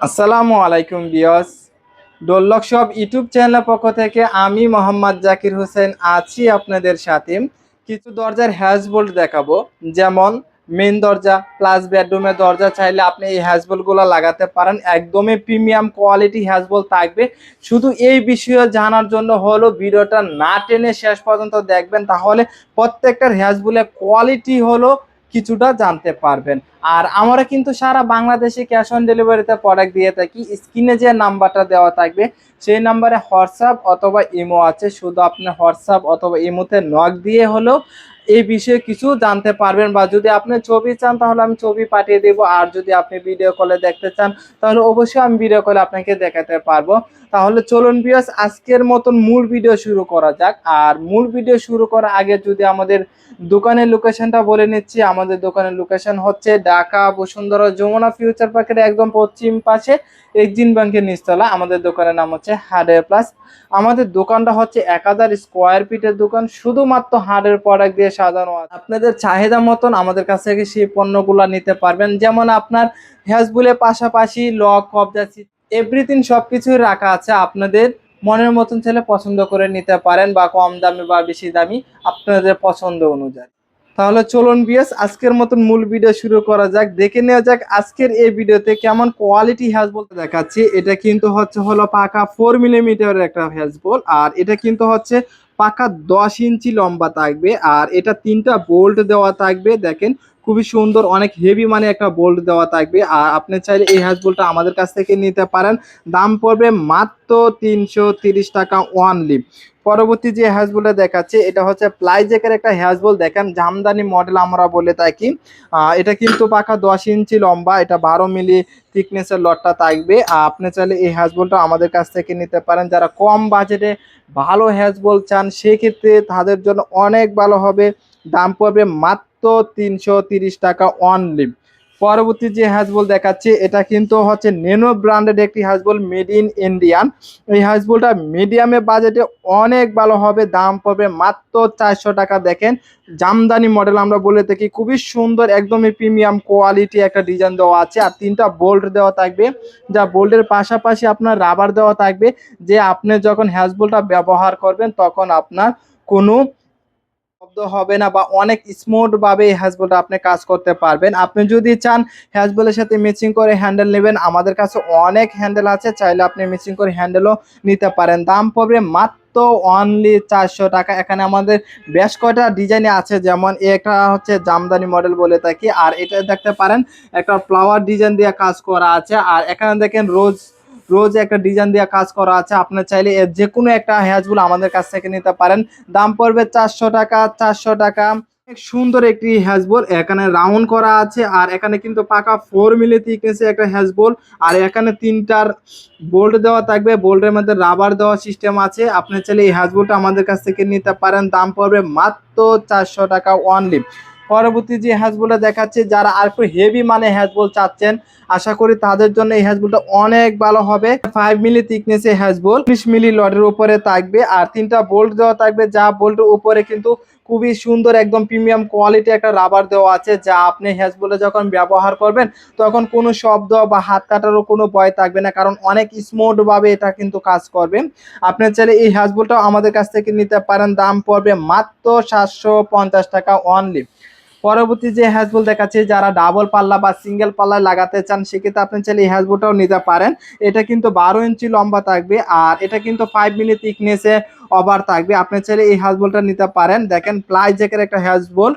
আসসালামু আলাইকুম বিয়স ডোল্লক সব ইউটিউব চ্যানেলের পক্ষ থেকে আমি মোহাম্মদ জাকির হোসেন আছি আপনাদের সাথে। কিছু দরজার হ্যাজ বোল্ট দেখাবো, যেমন মেন দরজা প্লাস বেডরুমের দরজা চাইলে আপনি এই হ্যাজবোল্টগুলো লাগাতে পারেন। একদমই প্রিমিয়াম কোয়ালিটি হ্যাজবোল্ট থাকবে। শুধু এই বিষয়ে জানার জন্য হলো ভিডিওটা না টেনে শেষ পর্যন্ত দেখবেন, তাহলে প্রত্যেকটার হ্যাজবোলের কোয়ালিটি হলো কিছুটা জানতে পারবেন। আর আমরা কিন্তু সারা বাংলাদেশে ক্যাশ অন ডেলিভারিতে প্রোডাক্ট দিয়ে থাকি। স্ক্রিনে যে নাম্বারটা দেওয়া থাকবে, সেই নাম্বারে হোয়াটসঅ্যাপ অথবা ইমো আছে। শুধু আপনি হোয়াটসঅ্যাপ অথবা ইমোতে নক দিয়ে হলেও এই বিষয়ে কিছু জানতে পারবেন বা যদি আপনি ছবি চান, তাহলে আমি ছবি পাঠিয়ে দেব। আর যদি আপনি ভিডিও কলে দেখতে চান, তাহলে অবশ্যই আমি ভিডিও কলে আপনাকে দেখাতে পারব। তাহলে চলুন বিয়াস আজকের মতন মূল ভিডিও শুরু করা যাক। আর মূল ভিডিও শুরু করার আগে যদি আমাদের দোকানের লোকেশনটা বলে নিচ্ছি, আমাদের দোকানের লোকেশন হচ্ছে ঢাকা, বসুন্ধরা, যমুনা ফিউচার পার্কের একদম পশ্চিম পাশে এক্সিম ব্যাংকের নিচতলা। আমাদের দোকানের নাম হচ্ছে হার্ডওয়্যার প্লাস আমাদের দোকানটা হচ্ছে এক হাজার স্কোয়ার ফিটের দোকান। শুধুমাত্র হার্ডওয়্যার প্রোডাক্ট দিয়ে সাজানো আছে। আপনাদের চাহিদা মতন আমাদের কাছ থেকে সেই পণ্যগুলো নিতে পারবেন। যেমন আপনার হ্যাজবুলের পাশাপাশি লক কবজা এভরিথিং সব কিছুই রাখা আছে, আপনাদের মনের মতন ছেলে পছন্দ করে নিতে পারেন বা কম দামে বা বেশি দামি আপনাদের পছন্দ অনুযায়ী। তাহলে চলুন বিএস আজকের মতন মূল ভিডিও শুরু করা যাক। দেখে নেওয়া যাক আজকের এই ভিডিওতে কেমন কোয়ালিটি বলতে দেখাচ্ছি। এটা কিন্তু হচ্ছে হলো পাকা ফোর মিলিমিটারের একটা বল আর এটা কিন্তু হচ্ছে পাকা দশ ইঞ্চি লম্বা থাকবে আর এটা তিনটা বোল্ট দেওয়া থাকবে। দেখেন, খুবই সুন্দর, অনেক হেভি মানে একটা বোল্ট দেওয়া থাকবে। আর আপনি চাইলে এই হাজ বোল্টটা আমাদের কাছ থেকে নিতে পারেন। দাম পড়বে মাত্র তিনশো টাকা ওয়ানলি পরবর্তী যে হ্যাজবলটা দেখাচ্ছে, এটা হচ্ছে প্লাইজেকের একটা হ্যাজবল দেখেন, জামদানি মডেল আমরা বলে থাকি। এটা কিন্তু পাখা দশ ইঞ্চি লম্বা, এটা বারো মিলি থিকনেসের লটটা থাকবে। আপনি চাইলে এই হ্যাজবলটা আমাদের কাছ থেকে নিতে পারেন। যারা কম বাজেটে ভালো হ্যাজবল চান, সেক্ষেত্রে তাদের জন্য অনেক ভালো হবে। দাম পড়বে মাত্র তিনশো টাকা অনলি পরবর্তী যে হ্যাজবল দেখাচ্ছে, এটা কিন্তু হচ্ছে নেনো ব্র্যান্ডেড একটি হ্যাজবল মেড ইন ইন্ডিয়ান এই হ্যাজবলটা মিডিয়ামে বাজেটে অনেক ভালো হবে, দাম পড়বে মাত্র চারশো টাকা। দেখেন, জামদানি মডেল আমরা বলে থাকি, খুবই সুন্দর, একদমই প্রিমিয়াম কোয়ালিটি একটা ডিজাইন দেওয়া আছে। আর তিনটা বোল্ট দেওয়া থাকবে, যা বোল্টের পাশাপাশি আপনার রাবার দেওয়া থাকবে, যে আপনি যখন হ্যাজবলটা ব্যবহার করবেন, তখন আপনার কোনো শব্দ হবে না বা অনেক স্মুথ ভাবে এই হ্যাজবলটা আপনি কাজ করতে পারবেন। আপনি যদি চান হ্যাজবলের সাথে ম্যাচিং করে হ্যান্ডেল নেবেন, আমাদের কাছে অনেক হ্যান্ডেল আছে, চাইলে আপনি ম্যাচিং করে হ্যান্ডেলও নিতে পারেন। দাম পড়বে মাত্র অনলি চারশো টাকা। এখানে আমাদের বেশ কয়টা ডিজাইনে আছে, যেমন এটা হচ্ছে জামদানি মডেল বলে থাকি, আর এটা দেখতে পারেন, একটা ফ্লাওয়ার ডিজাইন দিয়ে কাজ করা আছে। আর এখানে দেখেন রোজ রোজ একটা ডিজাইন দিয়ে কাজ করা আছে। আপনার চাইলে এর যে কোনো একটা হ্যাজগুলো আমাদের কাছ থেকে নিতে পারেন। দাম পড়বে চারশো টাকা চারশো টাকা। সুন্দর একটি হ্যাজবল এখানে রাউন্ড করা আছে আর এখানে কিন্তু পাকা ফোর মিলি থিকনেসে একটা হ্যাজবল আর এখানে তিনটার বোল্ট দেওয়া থাকবে। বোল্টের মধ্যে রাবার দেওয়া সিস্টেম আছে। আপনি চাইলে এই হ্যাজবলটা আমাদের কাছ থেকে নিতে পারেন। দাম পড়বে মাত্র চারশো টাকা অনলি পরবর্তী যে হ্যাজবলটা দেখাচ্ছে, যারা আর একটু হেভি মানে হ্যাজবল চাচ্ছেন, আশা করি তাদের জন্য এই হ্যাজবলটা অনেক ভালো হবে। ফাইভ মিলি থিকনেসে হ্যাজবল বিশ মিলি লডের উপরে থাকবে আর তিনটা বোল্ট দেওয়া থাকবে, যা বোল্টের উপরে কিন্তু খুবই সুন্দর একদম প্রিমিয়াম কোয়ালিটি একটা রাবার দেওয়া আছে, যা আপনি হ্যাজবলে যখন ব্যবহার করবেন, তখন কোনো শব্দ বা হাত কাটারও কোনো ভয় থাকবে না, কারণ অনেক স্মুথ ভাবে এটা কিন্তু কাজ করবে। আপনি চাইলে এই হ্যাজবলটাও আমাদের কাছ থেকে নিতে পারেন, দাম পড়বে মাত্র সাতশো পঞ্চাশ টাকা অনলি পরবর্তী যে হ্যাজবল দেখাচ্ছে, যারা ডাবল পাল্লা বা সিঙ্গেল পাল্লায় লাগাতে চান, সেক্ষেত্রে আপনি চাইলে এই হ্যাজবলটাও নিতে পারেন। এটা কিন্তু বারো ইঞ্চি লম্বা থাকবে আর এটা কিন্তু ফাইভ মিলি থিকনেসে ওভার থাকবে। আপনি চাইলে এই হ্যাজবলটা নিতে পারেন। দেখেন, প্লাই জ্যাকের একটা হ্যাজবল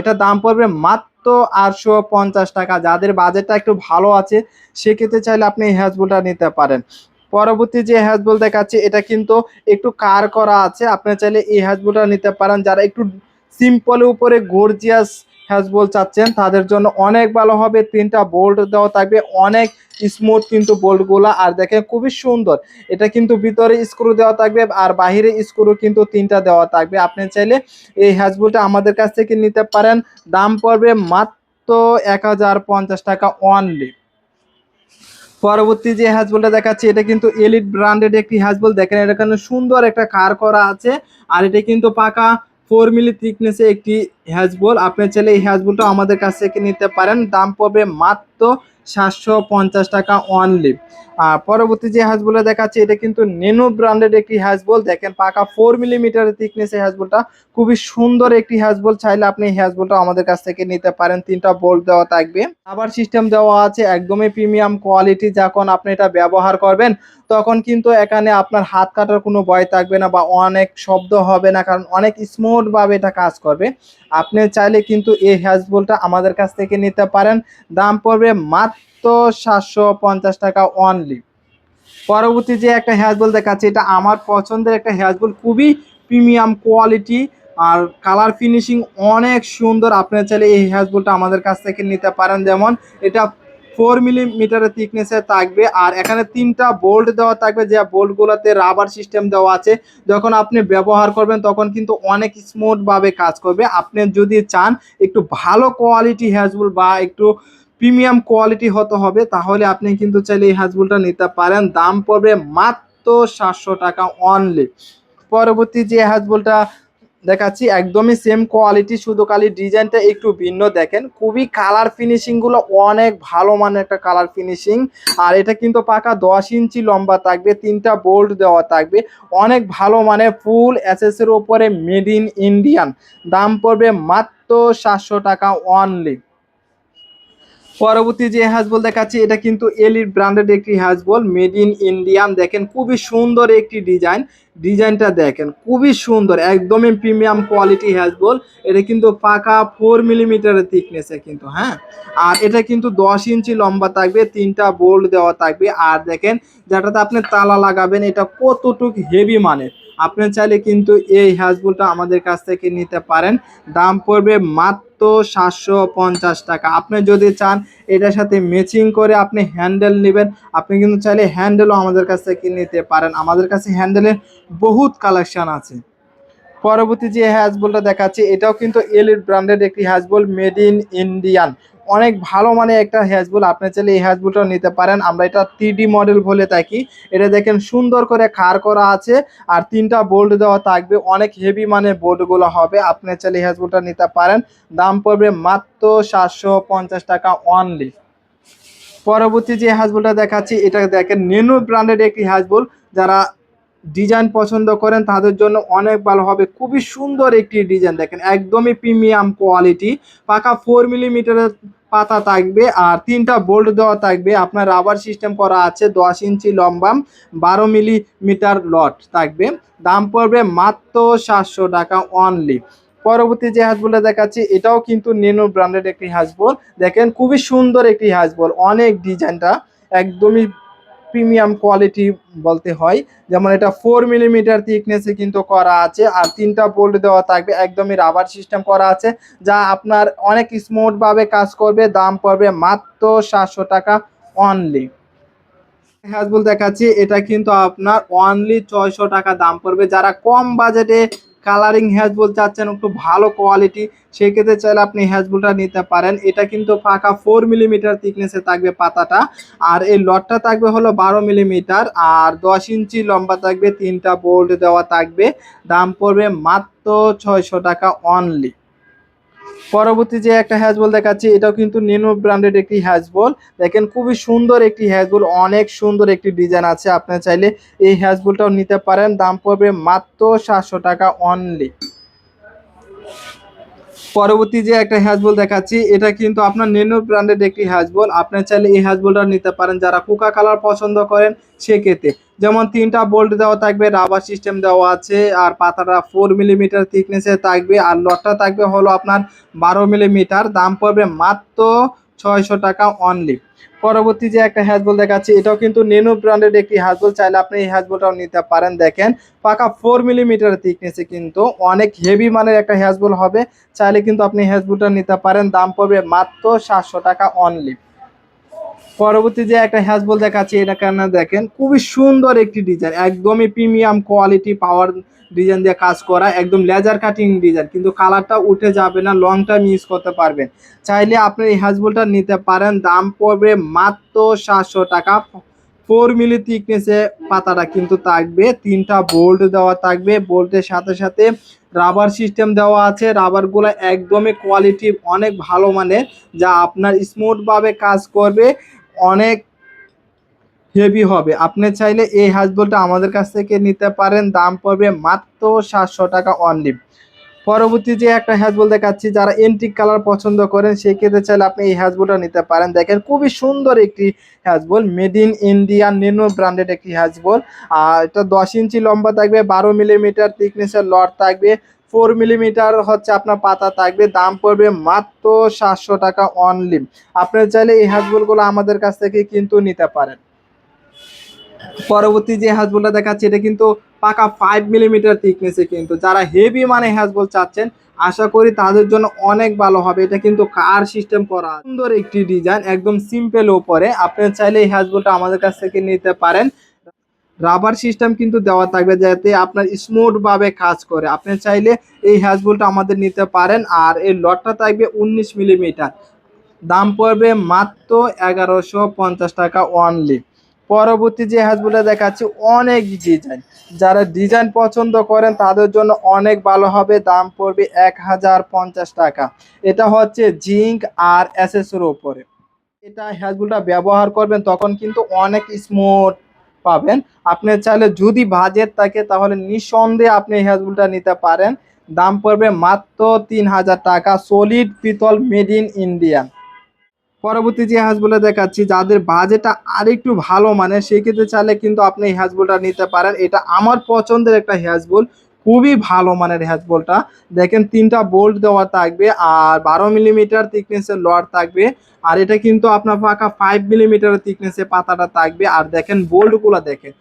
এটা দাম পড়বে মাত্র আটশো পঞ্চাশ টাকা। যাদের বাজেটটা একটু ভালো আছে, সেক্ষেত্রে চাইলে আপনি এই হ্যাজবলটা নিতে পারেন। পরবর্তী যে হ্যাজবল দেখাচ্ছে, এটা কিন্তু একটু কার করা আছে। আপনি চাইলে এই হ্যাজবলটা নিতে পারেন। যারা একটু সিম্পলের উপরে গর্জিয়াস হ্যাজবল চাচ্ছেন। তাদের জন্য অনেক ভালো হবে। তিনটা বোল্ট দেওয়া থাকবে। অনেক স্মুথ কিন্তু বোল্টগুলো আর দেখেন, খুবই সুন্দর। এটা কিন্তু ভিতরে স্ক্রু দেওয়া থাকবে আর বাহিরে স্ক্রু কিন্তু তিনটা দেওয়া থাকবে। আপনি চাইলে এই হ্যাজবলটা আমাদের কাছ থেকে নিতে পারেন। দাম পড়বে মাত্র এক হাজার পঞ্চাশ টাকা অনলি পরবর্তী যে হ্যাজবলটা দেখাচ্ছি, এটা কিন্তু এলিট ব্র্যান্ডেড একটি হ্যাজবল দেখেন এটা সুন্দর একটা কার করা আছে। আর এটা কিন্তু পাকা ফোর মিলি থিকনেসে একটি হ্যাজবল আপনি চাইলে এই হ্যাজবলটা আমাদের কাছ থেকে নিতে পারেন। দাম পড়বে মাত্র সাতশো পঞ্চাশ টাকা অনলি আর পরবর্তী যে হ্যাজবলটা দেখাচ্ছে, এটা কিন্তু নেনো ব্র্যান্ডেড একটি হ্যাজবল দেখেন, পাকা ফোর মিলিমিটারের থিকনেস এই হ্যাজবলটা খুবই সুন্দর একটি হ্যাজবল চাইলে আপনি এই হ্যাজবলটা আমাদের কাছ থেকে নিতে পারেন। তিনটা বোল্ট দেওয়া থাকবে। আবার সিস্টেম দেওয়া আছে, একদমই প্রিমিয়াম কোয়ালিটি যখন আপনি এটা ব্যবহার করবেন, তখন কিন্তু এখানে আপনার হাত কাটার কোনো ভয় থাকবে না বা অনেক শব্দ হবে না, কারণ অনেক স্মুথভাবে এটা কাজ করবে। আপনি চাইলে কিন্তু এই হ্যাজবলটা আমাদের কাছ থেকে নিতে পারেন। দাম পড়বে মাত্র সাতশো পঞ্চাশ টাকা অনলি পরবর্তী যে একটা হ্যাজবল দেখাচ্ছি, এটা আমার পছন্দের একটা হ্যাজবল খুবই প্রিমিয়াম কোয়ালিটি আর কালার ফিনিশিং অনেক সুন্দর। আপনি চাইলে এই হ্যাজবলটা আমাদের কাছ থেকে নিতে পারেন। যেমন এটা ফোর মিলিমিটারের থিকনেসে থাকবে। আর এখানে তিনটা বোল্ট দেওয়া থাকবে, যে বোল্টগুলোতে রাবার সিস্টেম দেওয়া আছে। যখন আপনি ব্যবহার করবেন, তখন কিন্তু অনেক স্মুথভাবে কাজ করবে। আপনি যদি চান একটু ভালো কোয়ালিটি হ্যাজবল বা একটু প্রিমিয়াম কোয়ালিটি হতে হবে, তাহলে আপনি কিন্তু চাইলে এই হ্যাজবলটা নিতে পারেন। দাম পড়বে মাত্র সাতশো টাকা অনলি পরবর্তী যে হ্যাজবলটা দেখাচ্ছি, একদমই সেম কোয়ালিটি শুধু খালি ডিজাইনটা একটু ভিন্ন দেখেন। খুবই কালার ফিনিশিংগুলো অনেক ভালো মানের একটা কালার ফিনিশিং আর এটা কিন্তু পাকা দশ ইঞ্চি লম্বা থাকবে, তিনটা বোল্ট দেওয়া থাকবে। অনেক ভালো মানে ফুল এসএসের ওপরে মেড ইন ইন্ডিয়ান দাম পড়বে মাত্র সাতশো টাকা অনলি পরবর্তী যে হ্যাজবল দেখাচ্ছি, এটা কিন্তু এলিট ব্র্যান্ডেড একটি হ্যাজবল মেড ইন ইন্ডিয়ান। দেখেন, খুবই সুন্দর একটি ডিজাইন। ডিজাইনটা দেখেন, খুবই সুন্দর, একদমই প্রিমিয়াম কোয়ালিটি হ্যাজবল এটা কিন্তু পাকা ফোর মিলিমিটারের থিকনেসে কিন্তু হ্যাঁ? আর এটা কিন্তু দশ ইঞ্চি লম্বা থাকবে, তিনটা বোল্ট দেওয়া থাকবে। আর দেখেন, যেটাতে আপনি তালা লাগাবেন, এটা কতটুক হেভি মানের? আপনি চাইলে কিন্তু এই হ্যাজবলটা আমাদের কাছ থেকে নিতে পারেন। দাম পড়বে মাত্র সাতশো পঞ্চাশ টাকা। আপনি যদি চান এটার সাথে ম্যাচিং করে আপনি হ্যান্ডেল নেবেন, আপনি কিন্তু চাইলে হ্যান্ডেলও আমাদের কাছ থেকে নিতে পারেন। আমাদের কাছে হ্যান্ডেলের বহুত কালেকশান আছে। পরবর্তী যে হ্যাজবলটা দেখাচ্ছি, এটাও কিন্তু এলিট ব্র্যান্ডেড একটি হ্যাজবল মেড ইন ইন্ডিয়ান অনেক ভালো মানে একটা হ্যাজবল আপনি চাইলে এই হ্যাজবলটাও নিতে পারেন। আমরা এটা থ্রি মডেল বলে থাকি। এটা দেখেন সুন্দর করে খাড় করা আছে। আর তিনটা বোল্ট দেওয়া থাকবে। অনেক হেভি মানে বোল্টগুলো হবে। আপনি চাইলে এই হ্যাজবলটা নিতে পারেন। দাম পড়বে মাত্র সাতশো পঞ্চাশ টাকা অনলি পরবর্তী যে হ্যাজবলটা দেখাচ্ছি, এটা দেখেন নেনু ব্র্যান্ডেড একটি হ্যাজবল যারা ডিজাইন পছন্দ করেন, তাদের জন্য অনেক ভালো হবে। খুবই সুন্দর একটি ডিজাইন, দেখেন, একদমই প্রিমিয়াম কোয়ালিটি। পাকা ফোর মিলিমিটারের পাতা থাকবে আর তিনটা বোল্ট দেওয়া থাকবে। আপনার রাবার সিস্টেম করা আছে, দশ ইঞ্চি লম্বা, বারো মিলিমিটার লট থাকবে। দাম পড়বে মাত্র সাতশো টাকা অনলি পরবর্তী যে হাঁসবলটা দেখাচ্ছি, এটাও কিন্তু নেনো ব্র্যান্ডেড একটি হাঁসবল দেখেন, খুবই সুন্দর একটি হাঁসবল অনেক ডিজাইনটা, একদমই প্রিমিয়াম কোয়ালিটি বলতে হয়। যেমন এটা ফোর মিলিমিটার থিকনেসে কিন্তু করা আছে আর তিনটা বোল্ট দেওয়া থাকবে, একদমই রাবার সিস্টেম করা আছে, যা আপনার অনেক স্মুথভাবে কাজ করবে, দাম পড়বে মাত্র সাতশো টাকা অনলি হ্যাজবল দেখাচ্ছি, এটা কিন্তু আপনার অনলি ছয়শো টাকা দাম পড়বে। যারা কম বাজেটে কালারিং হ্যাজবল চাচ্ছেন, একটু ভালো কোয়ালিটি সেক্ষেত্রে চাইলে আপনি হ্যাজবলটা নিতে পারেন। এটা কিন্তু ফাঁকা ফোর মিলিমিটার থিকনেসে থাকবে পাতাটা। আর এই লটটা থাকবে হলো বারো মিলিমিটার আর দশ ইঞ্চি লম্বা থাকবে, তিনটা বোল্ট দেওয়া থাকবে। দাম পড়বে মাত্র ছয়শো টাকা অনলি পরবর্তী যে একটা হ্যাজবল দেখাচ্ছি, এটাও কিন্তু নিনো ব্র্যান্ডেড একটি হ্যাজবল দেখেন খুবই সুন্দর একটি হ্যাজবল অনেক সুন্দর একটি ডিজাইন আছে। আপনি চাইলে এই হ্যাজবলটাও নিতে পারেন। দাম পড়বে মাত্র সাতশো টাকা অনলি পরবর্তী যে একটা হ্যাজবল দেখাচ্ছি, এটা কিন্তু আপনার নেনো ব্র্যান্ডেড একটি হ্যাজবল আপনি চাইলে এই হ্যাজবলটা নিতে পারেন যারা কোকা কালার পছন্দ করেন, সেক্ষেত্রে। যেমন তিনটা বোল্ট দেওয়া থাকবে রাবার সিস্টেম দেওয়া আছে, আর পাতাটা ফোর মিলিমিটার থিকনেসে থাকবে, আর লটটা থাকবে হলো আপনার বারো মিলিমিটার দাম পড়বে মাত্র ছয়শো টাকা অনলি পরবর্তী যে একটা হ্যাজবল দেখাচ্ছি, এটাও কিন্তু নেনো ব্র্যান্ডের একটি হ্যাজবল চাইলে আপনি এই হ্যাজবলটাও নিতে পারেন। দেখেন, পাকা ফোর মিলিমিটার থিকনেসে কিন্তু অনেক হেভি মানের একটা হ্যাজবল হবে, চাইলে কিন্তু আপনি হ্যাজবলটা নিতে পারেন। দাম পড়বে মাত্র সাতশো টাকা অনলি পরবর্তী যে একটা হ্যাজবল দেখাচ্ছি, এটা কেন দেখেন, খুবই সুন্দর একটি ডিজাইন একদমই প্রিমিয়াম কোয়ালিটি পাওয়ার ডিজাইন দিয়ে কাজ করা, একদম লেজার কাটিং ডিজাইন কিন্তু কালারটা উঠে যাবে না লং টাইম ইউজ করতে পারবেন। চাইলে আপনি এই হ্যাজবলটা নিতে পারেন, দাম পড়বে মাত্র সাতশো টাকা। ফোর মিলি থিকনেসে পাতাটা কিন্তু থাকবে, তিনটা বোল্ট দেওয়া থাকবে বোল্টের সাথে সাথে রাবার সিস্টেম দেওয়া আছে রাবারগুলো একদমই কোয়ালিটি অনেক ভালো মানের, যা আপনার স্মুথভাবে কাজ করবে। অনেক হেভি হবে। আপনি চাইলে এই হাজবলটা আমাদের কাছ থেকে নিতে পারেন। দাম পড়বে মাত্র সাতশো টাকা অনলি পরবর্তী যে একটা হ্যাজবল দেখাচ্ছি, যারা এন্টিক কালার পছন্দ করেন সেই ক্ষেত্রে চাইলে আপনি এই হ্যাজবলটা নিতে পারেন। দেখেন, খুবই সুন্দর একটি হ্যাজবল মেড ইন ইন্ডিয়া নেনো ব্র্যান্ডেড একটি হ্যাজবল আর এটা দশ ইঞ্চি লম্বা থাকবে, বারো মিলিমিটার থিকনেসের লট থাকবে। ফোর মিলিমিটার হচ্ছে আপনার পাতা থাকবে, দাম পড়বে মাত্র সাতশো টাকা অনলি আপনি চাইলে এই হ্যাজবলগুলো আমাদের কাছ থেকে কিন্তু নিতে পারেন। পরবর্তী যে হ্যাজবলটা দেখাচ্ছি, এটা কিন্তু পাকা ফাইভ মিলিমিটার থিকনেসে কিন্তু। যারা হেভি মানে হ্যাজবল চাচ্ছেন, আশা করি তাদের জন্য অনেক ভালো হবে। এটা কিন্তু কার সিস্টেম করা। সুন্দর একটি ডিজাইন একদম সিম্পল ওপরে আপনি চাইলে এই হ্যাজবলটা আমাদের কাছ থেকে নিতে পারেন। রাবার সিস্টেম কিন্তু দেওয়া থাকবে যাতে আপনার স্মুথ ভাবে কাজ করে। আপনি চাইলে এই হ্যাজবলটা আমাদের নিতে পারেন আর এই লটটা থাকবে উনিশ মিলিমিটার দাম পড়বে মাত্র এগারোশো পঞ্চাশ টাকা অনলি পরবর্তী যে হ্যাজবলটা দেখাচ্ছি, অনেক ডিজাইন যারা ডিজাইন পছন্দ করেন, তাদের জন্য অনেক ভালো হবে। দাম পড়বে এক হাজার পঞ্চাশ টাকা। এটা হচ্ছে জিঙ্ক আর অ্যাসেসের উপরে। এটা হ্যাজবলটা ব্যবহার করবেন, তখন কিন্তু অনেক স্মুথ পাবেন। আপনি চাইলে যদি বাজেট থাকে তাহলে নিঃসন্দেহে আপনি এই নিতে পারেন। দাম পড়বে মাত্র তিন হাজার টাকা। সলিড পিতল মেড ইন ইন্ডিয়ান পরবর্তী যে হ্যাজবলটা দেখাচ্ছি, যাদের বাজেটটা আর একটু ভালো মানে সেক্ষেত্রে চাইলে কিন্তু আপনি এই নিতে পারেন। এটা আমার পছন্দের একটা হ্যাজবল খুবই ভালো মানের হ্যাজবলটা দেখেন, তিনটা বোল্ট দেওয়া থাকবে আর বারো মিলিমিটার থিকনেসের লড থাকবে। আর এটা কিন্তু আপনার পাকা ফাইভ মিলিমিটার থিকনেসে পাতাটা থাকবে। আর দেখেন বোল্টগুলো দেখেন,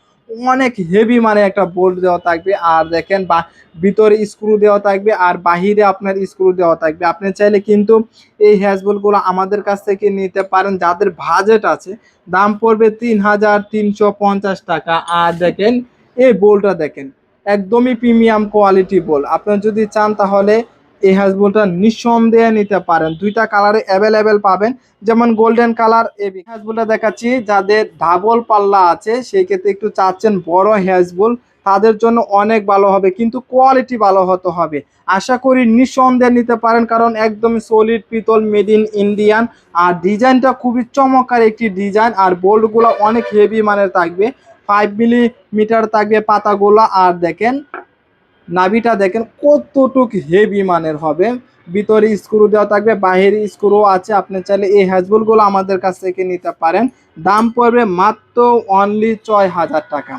অনেক হেভি মানে একটা বোল্ট দেওয়া থাকবে। আর দেখেন, বা ভিতরে স্ক্রু দেওয়া থাকবে আর বাহিরে আপনার স্ক্রু দেওয়া থাকবে। আপনি চাইলে কিন্তু এই হ্যাজবলগুলো আমাদের কাছ থেকে নিতে পারেন। যাদের বাজেট আছে, দাম পড়বে তিন হাজার তিনশো পঞ্চাশ টাকা। আর দেখেন, এই বোল্টটা দেখেন একদমই প্রিমিয়াম কোয়ালিটি বোল। আপনার যদি চান তাহলে এই হ্যাজবলটা নিঃসন্দেহে নিতে পারেন। দুইটা কালারে অ্যাভেলেবেল পাবেন। যেমন গোল্ডেন কালার এই হ্যাজবলটা দেখাচ্ছি, যাদের ডাবল পাল্লা আছে, সেই ক্ষেত্রে একটু চাচ্ছেন বড় হ্যাজবল তাদের জন্য অনেক ভালো হবে, কিন্তু কোয়ালিটি ভালো হতে হবে। আশা করি নিঃসন্দেহে নিতে পারেন, কারণ একদম সলিড পিতল মেড ইন ইন্ডিয়ান আর ডিজাইনটা খুবই চমৎকার একটি ডিজাইন আর বোল্টগুলো অনেক হেভি মানের থাকবে। ফাইভ মিলিমিটার থাকবে পাতাগুলো। আর দেখেন, নাভিটা দেখেন কতটুক হেভি মানের হবে। ভিতরে স্ক্রু দেওয়া থাকবে, বাহিরে স্ক্রু আছে। আপনি চাইলে এই হ্যাজবলগুলো আমাদের কাছ থেকে নিতে পারেন। দাম পড়বে মাত্র অনলি ছয় হাজার টাকা।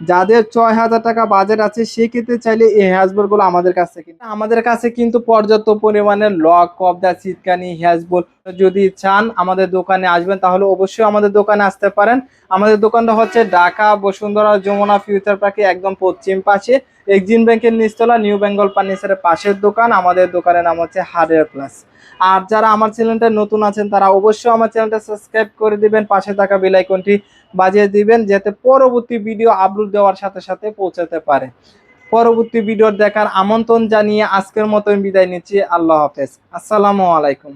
যাদের ছয় হাজার টাকা বাজেট আছে, সেক্ষেত্রে চাইলে এই হ্যাজবলগুলো আমাদের কাছ থেকে আমাদের কাছে কিন্তু পর্যাপ্ত পরিমাণে লক কবজা চিৎকানি হ্যাজবল যদি চান আমাদের দোকানে আসবেন, তাহলে অবশ্যই আমাদের দোকানে আসতে পারেন। আমাদের দোকানটা হচ্ছে ঢাকা, বসুন্ধরা, যমুনা, ফিউচার পার্কে একদম পশ্চিম পাশে। এক্সিম ব্যাংকের নিচতলা, নিউ বেঙ্গল ফার্নিচারের পাশের দোকান। আমাদের দোকানের নাম হচ্ছে হার্ডওয়্যার প্লাস। আর যারা আমার চ্যানেলটা নতুন আছেন, তারা অবশ্যই আমার চ্যানেলটা সাবস্ক্রাইব করে দিবেন, পাশে থাকা বেল আইকনটি বাজিয়ে দিবেন, যাতে পরবর্তী ভিডিও আপলোড দেওয়ার সাথে সাথে পৌঁছাতে পারে। পরবর্তী ভিডিও দেখার আমন্ত্রণ জানিয়ে আজকের মতন বিদায় নিচ্ছি। আল্লাহ হাফেজ। আসসালামু আলাইকুম।